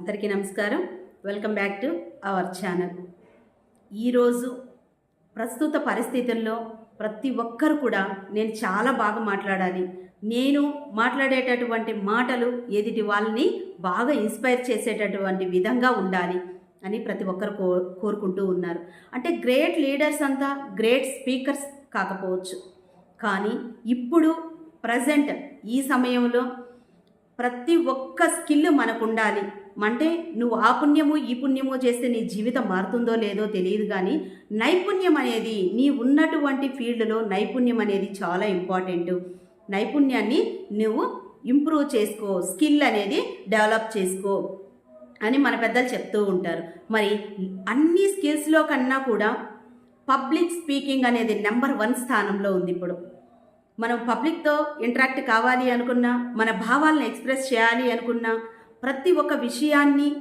అందరికీ నమస్కారం. Welcome back to our channel ఈరోజు ప్రస్తుత పరిస్థితుల్లో ప్రతి ఒక్కరు కూడా నేను చాలా బాగా మాట్లాడాలి. నేను మాట్లాడేటటువంటి మాటలు ఎదుటి వాళ్ళని బాగా ఇన్స్పైర్ చేసేటటువంటి విధంగా ఉండాలి అని ప్రతి ఒక్కరు కో కోరుకుంటూ ఉన్నారు. అంటే గ్రేట్ లీడర్స్ అంతా గ్రేట్ స్పీకర్స్ కాకపోవచ్చు. కానీ ఇప్పుడు ప్రజెంట్ ఈ సమయంలో ప్రతి ఒక్క స్కిల్ మనకు ఉండాలి అంటే నువ్వు ఆ పుణ్యము ఈ పుణ్యము చేస్తే నీ జీవితం మారుతుందో లేదో తెలియదు కానీ నైపుణ్యం అనేది నీ ఉన్నటువంటి ఫీల్డ్లో నైపుణ్యం అనేది చాలా ఇంపార్టెంట్. నైపుణ్యాన్ని నువ్వు ఇంప్రూవ్ చేసుకో స్కిల్ అనేది డెవలప్ చేసుకో అని మన పెద్దలు చెప్తూ ఉంటారు. మరి అన్ని స్కిల్స్లో కన్నా కూడా పబ్లిక్ స్పీకింగ్ అనేది నెంబర్ వన్ స్థానంలో ఉంది ఇప్పుడు. మనం పబ్లిక్తో ఇంటరాక్ట్ కావాలి అనుకున్నా మన భావాలను ఎక్స్ప్రెస్ చేయాలి అనుకున్నా ప్రతి ఒక్క విషయాన్ని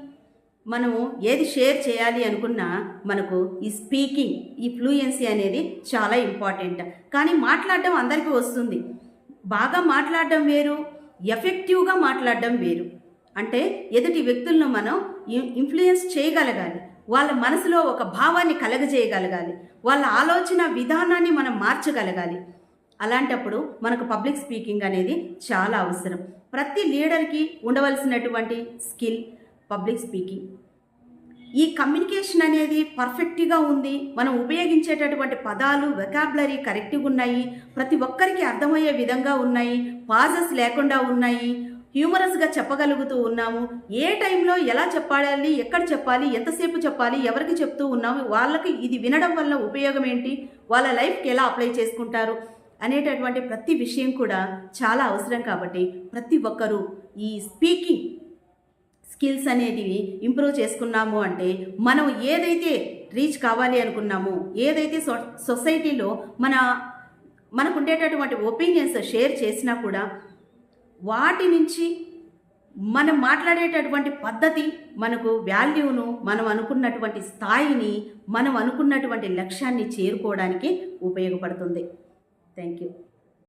మనము ఏది షేర్ చేయాలి అనుకున్నా మనకు ఈ స్పీకింగ్ ఈ ఫ్లూయెన్సీ అనేది చాలా ఇంపార్టెంట్. కానీ మాట్లాడడం అందరికీ వస్తుంది. బాగా మాట్లాడడం వేరు ఎఫెక్టివ్గా మాట్లాడడం వేరు. అంటే ఎదుటి వ్యక్తులను మనం ఇన్ఫ్లుయెన్స్ చేయగలగాలి. వాళ్ళ మనసులో ఒక భావాన్ని కలగజేయగలగాలి. వాళ్ళ ఆలోచన విధానాన్ని మనం మార్చగలగాలి. అలాంటప్పుడు మనకు పబ్లిక్ స్పీకింగ్ అనేది చాలా అవసరం. ప్రతి లీడర్కి ఉండవలసినటువంటి స్కిల్ పబ్లిక్ స్పీకింగ్. ఈ కమ్యూనికేషన్ అనేది పర్ఫెక్ట్గా ఉంది. మనం ఉపయోగించేటటువంటి పదాలు వెకాబులరీ కరెక్ట్గా ఉన్నాయి. ప్రతి ఒక్కరికి అర్థమయ్యే విధంగా ఉన్నాయి. పాజెస్ లేకుండా ఉన్నాయి. హ్యూమరస్గా చెప్పగలుగుతూ ఉన్నాము. ఏ టైంలో ఎలా చెప్పాలి ఎక్కడ చెప్పాలి ఎంతసేపు చెప్పాలి ఎవరికి చెప్తూ ఉన్నాము వాళ్ళకి ఇది వినడం వల్ల ఉపయోగం ఏంటి వాళ్ళ లైఫ్కి ఎలా అప్లై చేసుకుంటారు అనేటటువంటి ప్రతి విషయం కూడా చాలా అవసరం కాబట్టి ప్రతి ఒక్కరూ ఈ స్పీకింగ్ స్కిల్స్ అనేటివి ఇంప్రూవ్ చేసుకున్నాము అంటే మనం ఏదైతే రీచ్ కావాలి అనుకున్నామో ఏదైతే సొ సొసైటీలో మన మనకు ఉండేటటువంటి ఒపీనియన్స్ షేర్ చేసినా కూడా వాటి నుంచి మనం మాట్లాడేటటువంటి పద్ధతి మనకు వాల్యూను మనం అనుకున్నటువంటి స్థాయిని మనం అనుకున్నటువంటి లక్ష్యాన్ని చేరుకోవడానికి ఉపయోగపడుతుంది. Thank you.